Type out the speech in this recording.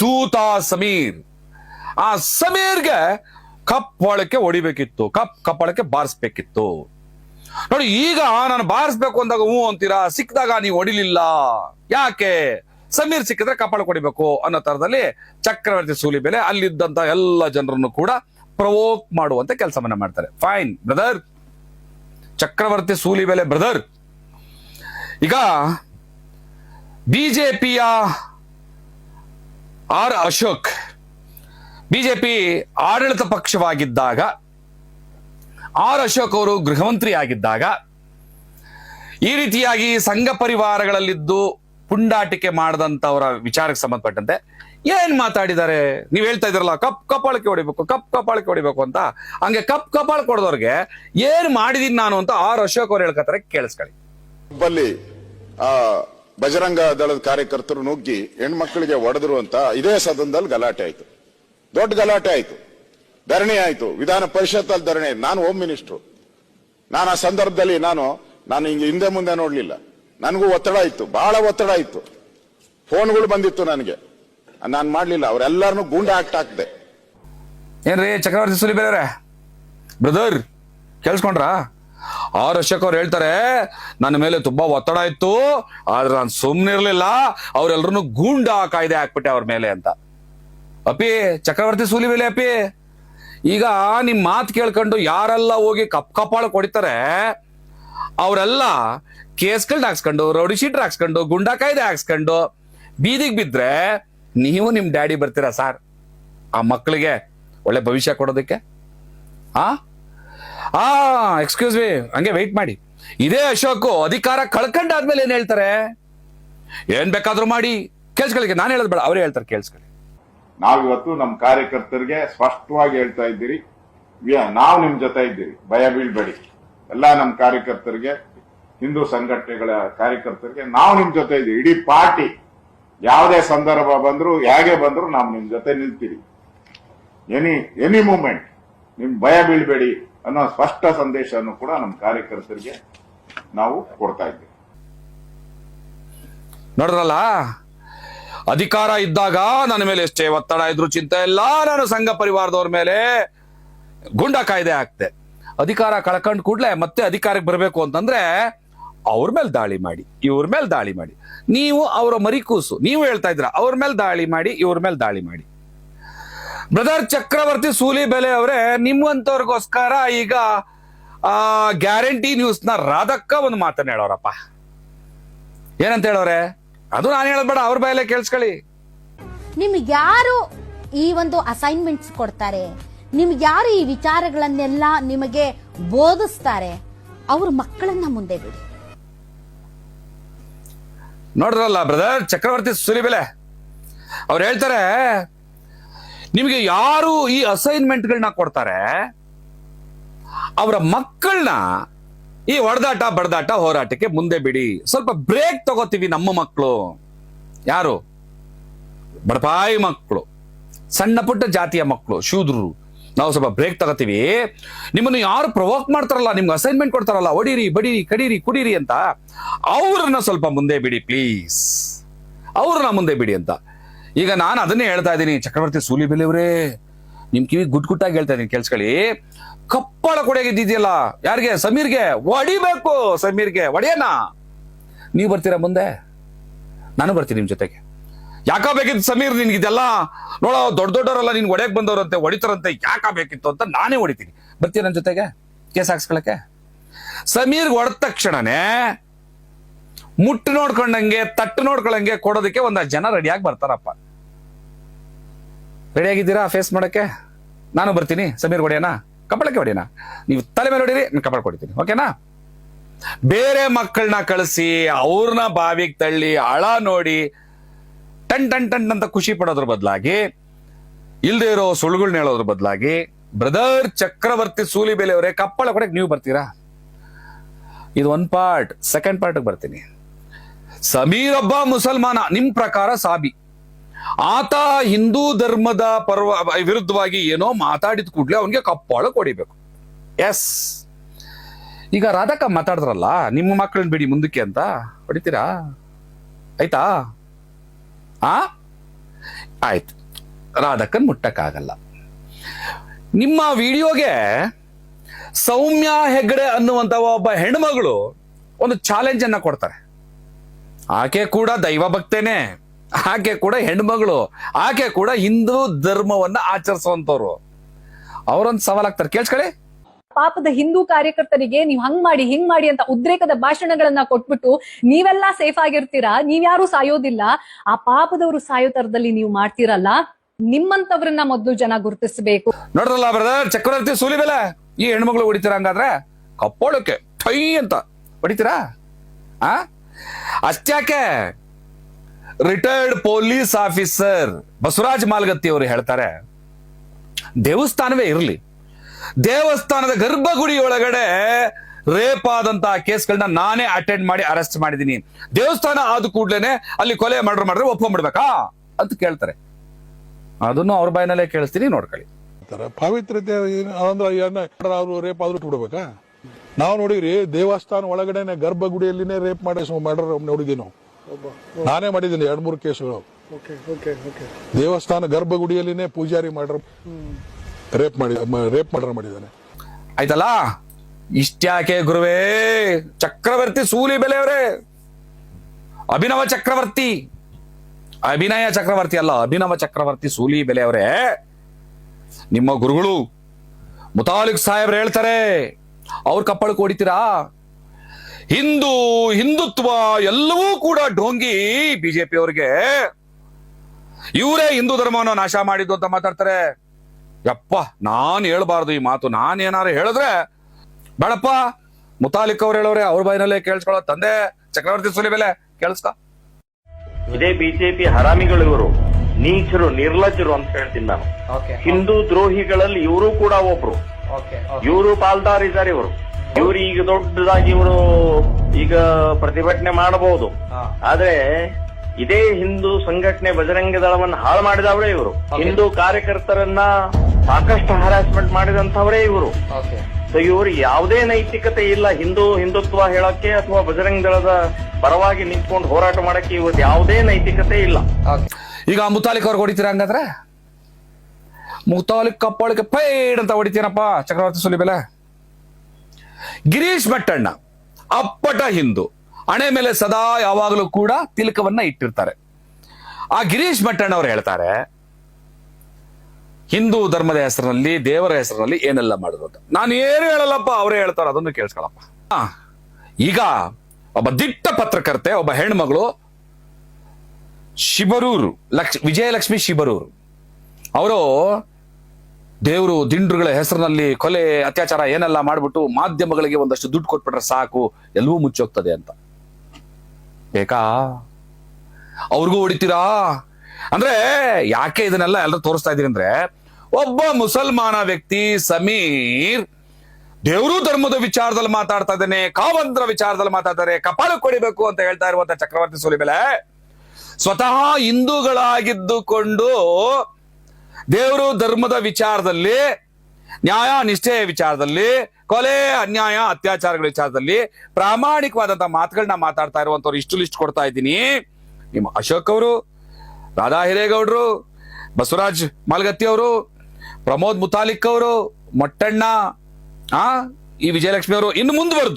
ತೂತ ಸಮೀರ್ ಆ ಸಮೀರ್ಗೆ ಕಪ್ಪಳಕ್ಕೆ ಹೊಡಿಬೇಕಿತ್ತು. ಕಪ್ ಕಪ್ಪಳಕ್ಕೆ ಬಾರಿಸ್ಬೇಕಿತ್ತು. ನೋಡಿ, ಈಗ ನಾನು ಬಾರಿಸ್ಬೇಕು ಅಂದಾಗ ಹ್ಞೂ ಅಂತೀರಾ? ಸಿಕ್ಕಿದಾಗ ನೀವು ಹೊಡಿಲಿಲ್ಲ. ಯಾಕೆ? ಸಮೀರ್ ಸಿಕ್ಕಿದ್ರೆ ಕಪಾಳ ಕೊಡಿಬೇಕು ಅನ್ನೋ ತರದಲ್ಲಿ ಚಕ್ರವರ್ತಿ ಸೂಲಿ ಬೆಲೆ ಅಲ್ಲಿದ್ದಂತ ಎಲ್ಲ ಜನರನ್ನು ಕೂಡ ಪ್ರವೋಕ್ ಮಾಡುವಂತ ಕೆಲಸವನ್ನ ಮಾಡ್ತಾರೆ. ಫೈನ್ ಬ್ರದರ್ ಚಕ್ರವರ್ತಿ ಸೂಲಿ ಬೆಲೆ ಬ್ರದರ್ ಈಗ ಬಿಜೆಪಿಯ ಆರ್ ಅಶೋಕ್ ಬಿಜೆಪಿ ಆಡಳಿತ ಪಕ್ಷವಾಗಿದ್ದಾಗ, ಆರ್ ಅಶೋಕ್ ಅವರು ಗೃಹಮಂತ್ರಿ ಆಗಿದ್ದಾಗ ಈ ರೀತಿಯಾಗಿ ಸಂಘ ಪರಿವಾರಗಳಲ್ಲಿದ್ದು ಪುಂಡಾಟಿಕೆ ಮಾಡದಂತವರ ವಿಚಾರಕ್ಕೆ ಸಂಬಂಧಪಟ್ಟಂತೆ ಏನ್ ಮಾತಾಡಿದ್ದಾರೆ? ನೀವ್ ಹೇಳ್ತಾ ಇದ್ರಲ್ಲ ಕಪ್ ಕಪಾಳಕ್ಕೆ ಹೊಡಿಬೇಕು, ಕಪ್ ಕಪಾಳಕ್ಕೆ ಹೊಡಿಬೇಕು ಅಂತ. ಹಂಗೆ ಕಪ್ ಕಪಾಳ ಕೊಡದವ್ರಿಗೆ ಏನ್ ಮಾಡಿದೀನಿ ನಾನು ಅಂತ ಆರ್ ಅಶೋಕ್ ಅವ್ರು ಹೇಳ್ಕತ್ತಾರೆ, ಕೇಳಿಸ್ಕೊಳ್ಳಿ. ಬಜರಂಗ ದಳದ ಕಾರ್ಯಕರ್ತರು ನುಗ್ಗಿ ಹೆಣ್ಮಕ್ಳಿಗೆ ಒಡೆದ್ರು ಅಂತ ಇದೇ ಸದನದಲ್ಲಿ ಗಲಾಟೆ ಆಯ್ತು. ದೊಡ್ಡ ಗಲಾಟೆ ಆಯ್ತು. ಧರಣಿ ಆಯ್ತು. ವಿಧಾನ ಪರಿಷತ್ ಅಲ್ಲಿ ಧರಣಿ. ನಾನು ಹೋಮ್ ಮಿನಿಸ್ಟ್ರು. ನಾನು ಆ ಸಂದರ್ಭದಲ್ಲಿ ನಾನು ನಾನು ಹಿಂಗೆ ಹಿಂದೆ ಮುಂದೆ ನೋಡ್ಲಿಲ್ಲ. ನನಗೂ ಒತ್ತಡ ಇತ್ತು. ಬಹಳ ಒತ್ತಡ ಇತ್ತು. ಫೋನ್ಗಳು ಬಂದಿತ್ತು ನನಗೆ. ನಾನು ಮಾಡಲಿಲ್ಲ. ಅವರೆಲ್ಲರನ್ನು ಗೂಂಡ ಆಕ್ಟ್ ಹಾಕ್ದೆ. ಏನ್ರಿ ಚಕ್ರವರ್ತಿ ಸುಲಿಬೇರೆ ಬ್ರದರ್, ಕೇಳಿಸ್ಕೊಂಡ್ರಾ? ಆರ್ ಅಶೋಕ್ ಅವ್ರು ಹೇಳ್ತಾರೆ, ನನ್ನ ಮೇಲೆ ತುಂಬಾ ಒತ್ತಡ ಇತ್ತು, ಆದ್ರೆ ನಾನು ಸುಮ್ಮನಿರ್ಲಿಲ್ಲ ಅವ್ರೆಲ್ರನ್ನು ಗೂಂಡ ಕಾಯ್ದೆ ಹಾಕ್ಬಿಟ್ಟೆ ಅವ್ರ ಮೇಲೆ ಅಂತ. ಅಪಿ ಚಕ್ರವರ್ತಿ ಸೂಲಿ ಮೇಲೆ ಅಪಿ ಈಗ ನಿಮ್ ಮಾತು ಕೇಳ್ಕೊಂಡು ಯಾರೆಲ್ಲ ಹೋಗಿ ಕಪ್ ಕಪಾಳ ಕೊಡಿತಾರೆ, ಅವರೆಲ್ಲ ಕೇಸ್ಗಳ್ ಹಾಕ್ಸ್ಕೊಂಡು, ರೌಡಿ ಶೀಟ್ರ್ ಹಾಕ್ಸ್ಕೊಂಡು, ಗುಂಡಾ ಕಾಯ್ದೆ ಹಾಕ್ಸ್ಕೊಂಡು ಬೀದಿಗೆ ಬಿದ್ರೆ, ನೀವು ನಿಮ್ ಡ್ಯಾಡಿ ಬರ್ತೀರಾ ಸಾರ್? ಆ ಮಕ್ಕಳಿಗೆ ಒಳ್ಳೆ ಭವಿಷ್ಯ ಕೊಡೋದಕ್ಕೆ? ಆ? ಆ ಎಕ್ಸ್ಕ್ಯೂಸ್ ಮಿ ಹಂಗೆ ವೆಯ್ಟ್ ಮಾಡಿ. ಇದೇ ಅಶೋಕ್, ಅಧಿಕಾರ ಕಳ್ಕೊಂಡಾದ್ಮೇಲೆ ಏನ್ ಹೇಳ್ತಾರೆ? ಏನ್ ಬೇಕಾದ್ರೂ ಮಾಡಿ. ಕೇಳಿಸ್ಕೊಳ್ಳಿ ನಾನು ಹೇಳೋದು ಬೇಡ, ಅವರೇ ಹೇಳ್ತಾರೆ ಕೇಳಿಸ್ಕೊಳ್ಳಿ ನಾವಿವತ್ತು ನಮ್ಮ ಕಾರ್ಯಕರ್ತರಿಗೆ ಸ್ಪಷ್ಟವಾಗಿ ಹೇಳ್ತಾ ಇದ್ದೀರಿ. ನಾವು ನಿಮ್ ಜೊತೆ ಇದ್ದೀರಿ. ಭಯ ಬೀಳ್ಬೇಡಿ. ಎಲ್ಲಾ ನಮ್ಮ ಕಾರ್ಯಕರ್ತರಿಗೆ, ಹಿಂದೂ ಸಂಘಟನೆಗಳ ಕಾರ್ಯಕರ್ತರಿಗೆ, ನಾವು ನಿಮ್ ಜೊತೆ ಇದ್ದೀವಿ. ಇಡೀ ಪಾರ್ಟಿ, ಯಾವುದೇ ಸಂದರ್ಭ ಬಂದ್ರು, ಹೇಗೆ ಬಂದ್ರು ನಾವು ನಿಮ್ ಜೊತೆ ನಿಲ್ತೀರಿ ಎನಿ ಎನಿ ಮೂಮೆಂಟ್ ನಿಮ್ ಭಯ ಬೀಳ್ಬೇಡಿ. ಅನ್ನೋ ಸ್ಪಷ್ಟ ಸಂದೇಶವನ್ನು ಕೂಡ ನಮ್ಮ ಕಾರ್ಯಕರ್ತರಿಗೆ ನಾವು ಕೊಡ್ತಾ ಇದ್ದೇವೆ. ನೋಡ್ರಲ್ಲ ಅಧಿಕಾರ ಇದ್ದಾಗ ನನ್ನ ಮೇಲೆ ಎಷ್ಟೇ ಒತ್ತಡ ಇದ್ರು ಚಿಂತೆ ಇಲ್ಲ. ನಾನು ಸಂಘ ಪರಿವಾರದವ್ರ ಮೇಲೆ ಗುಂಡ ಕಾಯ್ದೆ ಆಗ್ತೆ ಅಧಿಕಾರ ಕಳ್ಕೊಂಡ್ ಕೂಡ್ಲೆ ಮತ್ತೆ ಅಧಿಕಾರಕ್ಕೆ ಬರಬೇಕು ಅಂತಂದ್ರೆ ಅವ್ರ ಮೇಲೆ ದಾಳಿ ಮಾಡಿ, ಇವ್ರ ಮೇಲೆ ದಾಳಿ ಮಾಡಿ. ನೀವು ಅವರ ಮರಿಕೂಸು ನೀವು ಹೇಳ್ತಾ ಇದ್ರ ಅವ್ರ ಮೇಲೆ ದಾಳಿ ಮಾಡಿ, ಇವ್ರ ಮೇಲೆ ದಾಳಿ ಮಾಡಿ. ಬ್ರದರ್ ಚಕ್ರವರ್ತಿ ಸೂಲಿ ಬೆಲೆ ಅವರೇ ನಿಮ್ಮಂತವ್ರಿಗೋಸ್ಕರ ಈಗ ಆ ಗ್ಯಾರಂಟಿ ನ್ಯೂಸ್ನ ರಾಧಕ್ಕ ಒಂದು ಮಾತನ್ನ ಹೇಳೋರಪ್ಪ. ಏನಂತ ಹೇಳೋರೆ? ಅದು ನಾನು ಹೇಳೋದ್ ಬೇಡ ಅವ್ರ ಬಾಯಲ್ಲೇ ಕೇಳಿಸ್ಕೊಳ್ಳಿ. ನಿಮ್ಗೆ ಯಾರು ಈ ಒಂದು ಅಸೈನ್ಮೆಂಟ್ಸ್ ಕೊಡ್ತಾರೆ? ನಿಮ್ಗೆ ಯಾರು ಈ ವಿಚಾರಗಳನ್ನೆಲ್ಲ ನಿಮಗೆ ಬೋಧಿಸ್ತಾರೆ? ಅವ್ರ ಮಕ್ಕಳನ್ನ ಮುಂದೆ ಬಿಡಿ. ನೋಡ್ರಲ್ಲ ಬ್ರದರ್ ಚಕ್ರವರ್ತಿ ಸುಲಿಬೆಲೆ ಅವ್ರು ಹೇಳ್ತಾರೆ ನಿಮಗೆ ಯಾರು ಈ ಅಸೈನ್ಮೆಂಟ್ಗಳನ್ನ ಕೊಡ್ತಾರೆ? ಅವರ ಮಕ್ಕಳನ್ನ ಈ ಹೊಡೆದಾಟ, ಬಡದಾಟ, ಹೋರಾಟಕ್ಕೆ ಮುಂದೆ ಬಿಡಿ. ಸ್ವಲ್ಪ ಬ್ರೇಕ್ ತಗೋತೀವಿ ನಮ್ಮ ಮಕ್ಕಳು. ಯಾರು? ಬಡಪಾಯಿ ಮಕ್ಕಳು. ಸಣ್ಣ ಪುಟ್ಟ ಜಾತಿಯ ಮಕ್ಕಳು, ಶೂದ್ರರು. ನಾವು ಸ್ವಲ್ಪ ಬ್ರೇಕ್ ತಗೋತೀವಿ. ನಿಮ್ಮನ್ನು ಯಾರು ಪ್ರವೋಕ್ ಮಾಡ್ತಾರಲ್ಲ, ನಿಮ್ಗೆ ಅಸೈನ್ಮೆಂಟ್ ಕೊಡ್ತಾರಲ್ಲ ಹೊಡೀರಿ ಬಡೀರಿ, ಕಡೀರಿ, ಕುಡೀರಿ ಅಂತ. ಅವ್ರನ್ನ ಸ್ವಲ್ಪ ಮುಂದೆ ಬಿಡಿ, ಪ್ಲೀಸ್. ಅವ್ರನ್ನ ಮುಂದೆ ಬಿಡಿ ಅಂತ. ಈಗ ನಾನು ಅದನ್ನೇ ಹೇಳ್ತಾ ಇದ್ದೀನಿ. ಚಕ್ರವರ್ತಿ ಸೂಲಿ ಅವರೇ, ನಿಮ್ ಕಿವಿ ಗುಟ್ ಗುಟ್ಟಾಗಿ ಹೇಳ್ತಾ ಇದೀನಿ ಕೇಳಿಸ್ಕೊಳ್ಳಿ. ಕಪ್ಪಳ ಕೊಡೆಗಿದ್ದೀಯಲ್ಲ ಯಾರಿಗೆ? ಸಮೀರ್ಗೆ. ಹೊಡಿಬೇಕು ಸಮೀರ್ಗೆ. ಒಡೆಯನ್ನ ನೀವು ಬರ್ತೀರಾ ಮುಂದೆ? ನಾನು ಬರ್ತೀನಿ ನಿಮ್ ಜೊತೆಗೆ. ಯಾಕ ಬೇಕಿತ್ತು ಸಮೀರ್ ನಿನ್ಗಿದೆಲ್ಲ ನೋಡೋ, ದೊಡ್ಡ ದೊಡ್ಡವರೆಲ್ಲ ನಿನ್ ಒಡೆಯಕ್ ಬಂದವರಂತೆ, ಹೊಡಿತಾರಂತೆ, ಯಾಕ ಬೇಕಿತ್ತು ಅಂತ ನಾನೇ ಹೊಡಿತೀನಿ. ಬರ್ತೀಯ ನನ್ನ ಜೊತೆಗೆ? ಕೇಸ್ ಹಾಕ್ಸ್ಕೊಳಕ್ಕೆ? ಸಮೀರ್ ಹೊಡೆದ ತಕ್ಷಣನೇ ಮುಟ್ಟು ನೋಡ್ಕೊಂಡಂಗೆ, ತಟ್ಟು ನೋಡ್ಕೊಳಂಗೆ ಕೊಡೋದಕ್ಕೆ ಒಂದಷ್ಟು ಜನ ರೆಡಿಯಾಗಿ ಬರ್ತಾರಪ್ಪ. ರೆಡಿ ಆಗಿದ್ದೀರಾ ಫೇಸ್ ಮಾಡೋಕ್ಕೆ? ನಾನು ಬರ್ತೀನಿ, ಸಮೀರ್ ಹೊಡೆಯನ ಕಪ್ಪಳಕ್ಕೆ ಹೊಡೆಯನ ನೀವು ತಲೆ ಮೇಲೆ ಹೊಡೀರಿ, ನಾನು ಕಪ್ಪಳ ಕೊಡ್ತೀನಿ ಓಕೆನಾ ಬೇರೆ ಮಕ್ಕಳನ್ನ ಕಳಿಸಿ ಅವ್ರನ್ನ ಬಾವಿಗೆ ತಳ್ಳಿ, ಅಳ ನೋಡಿ, ಟನ್ ಟನ್ ಟನ್ ಅಂತ ಖುಷಿ ಪಡೋದ್ರ ಬದಲಾಗಿ ಇಲ್ಲದೆ ಇರೋ ಸುಳ್ಳುಗಳನ್ನ ಹೇಳೋದ್ರ ಬದಲಾಗಿ, ಬ್ರದರ್ ಚಕ್ರವರ್ತಿ ಸೂಲಿಬೇಲೆ ಅವರೇ ಕಪ್ಪಳ ಕೊಡಕ್ಕೆ ನೀವು ಬರ್ತೀರಾ? ಇದು ಒಂದು ಪಾರ್ಟ್ ಸೆಕೆಂಡ್ ಪಾರ್ಟ್ ಬರ್ತೀನಿ. ಸಮೀರ್ ಒಬ್ಬ ಮುಸಲ್ಮಾನ ನಿಮ್ಮ ಪ್ರಕಾರ ಸಾಬಿ. ಆತ ಹಿಂದೂ ಧರ್ಮದ ಪರ್ವ, ವಿರುದ್ಧವಾಗಿ ಏನೋ ಮಾತಾಡಿದ ಕೂಡಲೇ ಅವನಿಗೆ ಕಪ್ಪಾಳ ಕೊಡಿಬೇಕು. ಎಸ್ ಈಗ ರಾಧಕ್ಕ ಮಾತಾಡಿದ್ರಲ್ಲ, ನಿಮ್ಮ ಮಕ್ಕಳನ್ನ ಬಿಡಿ ಮುಂದಕ್ಕೆ ಅಂತ. ಹೊಡಿತೀರಾ? ಆಯ್ತಾ? ಆ? ಆಯ್ತು. ರಾಧಕ್ಕನ್ ಮುಟ್ಟಕ್ಕಾಗಲ್ಲ. ನಿಮ್ಮ ವಿಡಿಯೋಗೆ ಸೌಮ್ಯ ಹೆಗ್ಡೆ ಅನ್ನುವಂತ ಒಬ್ಬ ಹೆಣ್ಮಗಳು ಒಂದು ಚಾಲೆಂಜ್ ಅನ್ನ ಕೊಡ್ತಾರೆ. ಆಕೆ ಕೂಡ ದೈವ ಭಕ್ತೇನೆ. ಆಕೆ ಕೂಡ ಹೆಣ್ಮಗಳು ಆಕೆ ಕೂಡ ಹಿಂದೂ ಧರ್ಮವನ್ನ ಆಚರಿಸುವಂತವ್ರು ಅವರೊಂದು ಸವಾಲಾಗ್ತಾರೆ. ಕೇಳಿಸ್ಕೊಳ್ಳಿ. ಪಾಪದ ಹಿಂದೂ ಕಾರ್ಯಕರ್ತರಿಗೆ ನೀವ್ ಹಂಗ್ ಮಾಡಿ ಹಿಂಗ್ ಮಾಡಿ ಅಂತ ಉದ್ರೇಕದ ಭಾಷಣಗಳನ್ನ ಕೊಟ್ಬಿಟ್ಟು ನೀವೆಲ್ಲಾ ಸೇಫ್ ಆಗಿರ್ತೀರಾ? ನೀವ್ಯಾರು ಸಾಯೋದಿಲ್ಲ. ಆ ಪಾಪದವರು ಸಾಯೋ ತರದಲ್ಲಿ ನೀವು ಮಾಡ್ತೀರಲ್ಲ? ನಿಮ್ಮಂತವ್ರನ್ನ ಮೊದಲು ಜನ ಗುರುತಿಸಬೇಕು. ನೋಡ್ರಲ್ಲ ಬ್ರದರ್ ಚಕ್ರವರ್ತಿ ಸೂಲಿಬೆಲ ಈ ಹೆಣ್ಮಗಳು ಹೊಡಿತೀರ ಹಂಗಾದ್ರೆ? ಕಪ್ಪೋಳಕ್ಕೆ ಟೈ ಅಂತ. ಹೊಡಿತೀರಾ? ಆ? ಅಷ್ಟ್ಯಾಕೆ? Retired police officer Basavaraj Malagatti ಅವರು ಹೇಳ್ತಾರೆ, ದೇವಸ್ಥಾನವೇ ಇರಲಿ. ದೇವಸ್ಥಾನದ ಗರ್ಭಗುಡಿ ಒಳಗಡೆ ರೇಪ್ ಆದಂತಹ ಕೇಸ್ಗಳನ್ನ ನಾನೇ ಅಟೆಂಡ್ ಮಾಡಿ ಅರೆಸ್ಟ್ ಮಾಡಿದೀನಿ ದೇವಸ್ಥಾನ ಆದ ಕೂಡ್ಲೇನೆ ಅಲ್ಲಿ ಕೊಲೆ ಮರ್ಡರ್ ಮಾಡಿದ್ರೆ ಒಪ್ಕೊಂಡ್ಬಿಡ್ಬೇಕಾ ಅಂತ ಕೇಳ್ತಾರೆ. ಅದನ್ನು ಅವ್ರ ಬಾಯಿನಲ್ಲೇ ಕೇಳಿಸ್ತೀನಿ, ನೋಡ್ಕೊಳ್ಳಿ. ಏನ ಅವರು ರೇಪ್ ಆದ್ರೂ ಬಿಡ್ಬೇಕಾ ನಾವು ನೋಡಿರಿ ದೇವಸ್ಥಾನ ಒಳಗಡೆನೆ ಗರ್ಭಗುಡಿಯಲ್ಲಿನೇ ರೇಪ್ ಮಾಡಿ ಮರ್ಡರ್ ನೋಡಿದೀವಿ ನಾವು ನಾನೇ ಮಾಡಿದ್ದೀನಿ ಎರಡ್ ಮೂರು ಕೇಸುಗಳು. ದೇವಸ್ಥಾನ ಗರ್ಭಗುಡಿಯಲ್ಲಿನೇ ಪೂಜಾರಿ ಮಾಡ್ರ ರೇಪ್ ಮಾಡಿದ ರೇಪ್ ಮಾಡ್ರ ಮಾಡಿದ್ದಾನೆ. ಆಯ್ತಲ್ಲ? ಇಷ್ಟ್ಯಾಕೆ ಗುರುವೇ? ಚಕ್ರವರ್ತಿ ಸೂಲಿ ಬೆಲೆಯವರೇ. ಅಭಿನವ ಚಕ್ರವರ್ತಿ. ಅಭಿನಯ ಚಕ್ರವರ್ತಿ ಅಲ್ಲ ಅಭಿನವ ಚಕ್ರವರ್ತಿ ಸೂಲಿ ಬೆಲೆಯವರೇ. ನಿಮ್ಮ ಗುರುಗಳು ಮುತಾಲಿಕ್ ಸಾಹೇಬ್ರು ಹೇಳ್ತಾರೆ ಅವ್ರ ಕಪ್ಪಳಕ್ಕೆ ಹೊಡಿತೀರಾ ಹಿಂದೂ ಹಿಂದುತ್ವ ಎಲ್ಲವೂ ಕೂಡ ಢೋಂಗಿ ಬಿಜೆಪಿ ಅವ್ರಿಗೆ. ಇವರೇ ಹಿಂದೂ ಧರ್ಮವನ್ನು ನಾಶ ಮಾಡಿದ್ದು ಅಂತ ಮಾತಾಡ್ತಾರೆ. ಯಪ್ಪ ನಾನ್ ಹೇಳ್ಬಾರ್ದು ಈ ಮಾತು. ನಾನ್ ಏನಾರು ಹೇಳಿದ್ರೆ ಬೇಡಪ್ಪ ಮುತಾಲಿಕ್ ಅವ್ರು ಹೇಳೋರೆ ಅವ್ರ ಬಾಯಿನಲ್ಲೇ ಕೇಳಿಸ್ಕೊಳ್ಳೋ ತಂದೆ ಚಕ್ರವರ್ತಿ ಸುಲಿ ಮೇಲೆ ಕೇಳಿಸ್ತಾ ಇದೇ ಬಿಜೆಪಿ ಹರಾಮಿಗಳು ಇವರು. ನೀಚರು ನಿರ್ಲಜ್ಜರು ಅಂತ ಹೇಳ್ತೀನಿ ನಾನು. ಹಿಂದೂ ದ್ರೋಹಿಗಳಲ್ಲಿ ಇವರು ಕೂಡ ಒಬ್ರು. ಇವರು ಪಾಲ್ದಾರ್ ಇದ್ದಾರೆ ಇವರು. ಇವರು ಈಗ ದೊಡ್ಡದಾಗಿ ಇವರು ಈಗ ಪ್ರತಿಭಟನೆ ಮಾಡಬಹುದು. ಆದ್ರೆ ಇದೇ ಹಿಂದೂ ಸಂಘಟನೆ ಬಜರಂಗ ದಳವನ್ನು ಹಾಳು ಮಾಡಿದವರೇ ಇವರು. ಹಿಂದೂ ಕಾರ್ಯಕರ್ತರನ್ನ ಸಾಕಷ್ಟು ಹರಾಸ್ಮೆಂಟ್ ಮಾಡಿದಂತವರೇ ಇವರು. ಸೊ ಇವರು ಯಾವುದೇ ನೈತಿಕತೆ ಇಲ್ಲ. ಹಿಂದೂ ಹಿಂದುತ್ವ ಹೇಳಕ್ಕೆ ಅಥವಾ ಬಜರಂಗ ದಳದ ಪರವಾಗಿ ನಿಂತ್ಕೊಂಡು ಹೋರಾಟ ಮಾಡಕ್ಕೆ ಇವತ್ತು ಯಾವುದೇ ನೈತಿಕತೆ ಇಲ್ಲ. ಈಗ ಮುತಾಲಿಕ್ ಅವ್ರಿಗೆ ಹೊಡಿತೀರ ಹಂಗಾದ್ರೆ? ಮುತಾಲಿಕ್ ಕಪ್ಪಳಿಕೆ ಪೈಡ್ ಅಂತ ಹೊಡಿತೀರಪ್ಪ. ಚಕ್ರವರ್ತಿ ಸುಲಿ ಬೆಲೆ ಗಿರೀಶ್ ಭಟ್ಟಣ್ಣ, ಅಪ್ಪಟ ಹಿಂದೂ. ಹಣೆ ಮೇಲೆ ಸದಾ ಯಾವಾಗಲೂ ಕೂಡ ತಿಲಕವನ್ನ ಇಟ್ಟಿರ್ತಾರೆ. ಆ ಗಿರೀಶ್ ಭಟ್ಟಣ್ಣ ಅವ್ರು ಹೇಳ್ತಾರೆ, ಹಿಂದೂ ಧರ್ಮದ ಹೆಸರಿನಲ್ಲಿ, ದೇವರ ಹೆಸರಿನಲ್ಲಿ ಏನೆಲ್ಲ ಅಂತ. ನಾನು ಏನು ಹೇಳಲ್ಲಪ್ಪ, ಅವರೇ ಹೇಳ್ತಾರೆ, ಅದನ್ನು ಕೇಳಿಸ್ಕೊಳಪ್ಪ. ಈಗ ಒಬ್ಬ ದಿಟ್ಟ ಪತ್ರಕರ್ತೆ, ಒಬ್ಬ ಹೆಣ್ಮಗಳು ಶಿಬರೂರು, ಲಕ್ಷ, ವಿಜಯಲಕ್ಷ್ಮಿ ಶಿಬರೂರು. ಅವರು ದೇವರು ದಿಂಡ್ರುಗಳ ಹೆಸರಿನಲ್ಲಿ ಕೊಲೆ, ಅತ್ಯಾಚಾರ ಏನೆಲ್ಲ ಮಾಡ್ಬಿಟ್ಟು ಮಾಧ್ಯಮಗಳಿಗೆ ಒಂದಷ್ಟು ದುಡ್ಡು ಕೊಟ್ಬಿಟ್ರೆ ಸಾಕು, ಎಲ್ಲವೂ ಮುಚ್ಚೋಗ್ತದೆ ಅಂತ. ಬೇಕಾ? ಅವ್ರಿಗೂ ಹೊಡಿತೀರಾ? ಅಂದ್ರೆ ಯಾಕೆ ಇದನ್ನೆಲ್ಲ ಎಲ್ಲರೂ ತೋರಿಸ್ತಾ ಇದೀರಿ ಅಂದ್ರೆ, ಒಬ್ಬ ಮುಸಲ್ಮಾನ ವ್ಯಕ್ತಿ ಸಮೀರ್ ದೇವರು ಧರ್ಮದ ವಿಚಾರದಲ್ಲಿ ಮಾತಾಡ್ತಾ ಇದ್ದಾನೆ, ಕಾವಂತ್ರ ವಿಚಾರದಲ್ಲಿ ಮಾತಾಡ್ತಾರೆ ಕಪಾಲು ಕೊಡಿಬೇಕು ಅಂತ ಹೇಳ್ತಾ ಇರುವಂತ ಚಕ್ರವರ್ತಿ ಸುಲಿಬೆಲೆ ಸ್ವತಃ ಹಿಂದೂಗಳಾಗಿದ್ದುಕೊಂಡು ದೇವರು ಧರ್ಮದ ವಿಚಾರದಲ್ಲಿ, ನ್ಯಾಯ ನಿಷ್ಠೆಯ ವಿಚಾರದಲ್ಲಿ, ಕೊಲೆ, ಅನ್ಯಾಯ, ಅತ್ಯಾಚಾರಗಳ ವಿಚಾರದಲ್ಲಿ ಪ್ರಾಮಾಣಿಕವಾದಂತಹ ಮಾತುಗಳನ್ನ ಮಾತಾಡ್ತಾ ಇರುವಂತವ್ರು ಇಷ್ಟು ಲಿಸ್ಟ್ ಕೊಡ್ತಾ ಇದ್ದೀನಿ. ನಿಮ್ಮ ಅಶೋಕ್ ಅವರು, ರಾಧಾ ಹಿರೇಗೌಡರು, ಬಸವರಾಜ್ ಮಾಲ್ಗತ್ತಿ ಅವರು, ಪ್ರಮೋದ್ ಮುತಾಲಿಕ್ ಅವರು, ಮೊಟ್ಟಣ್ಣ, ಆ, ಈ ವಿಜಯಲಕ್ಷ್ಮಿ ಅವರು ಇನ್ನು ಮುಂದುವರೆದು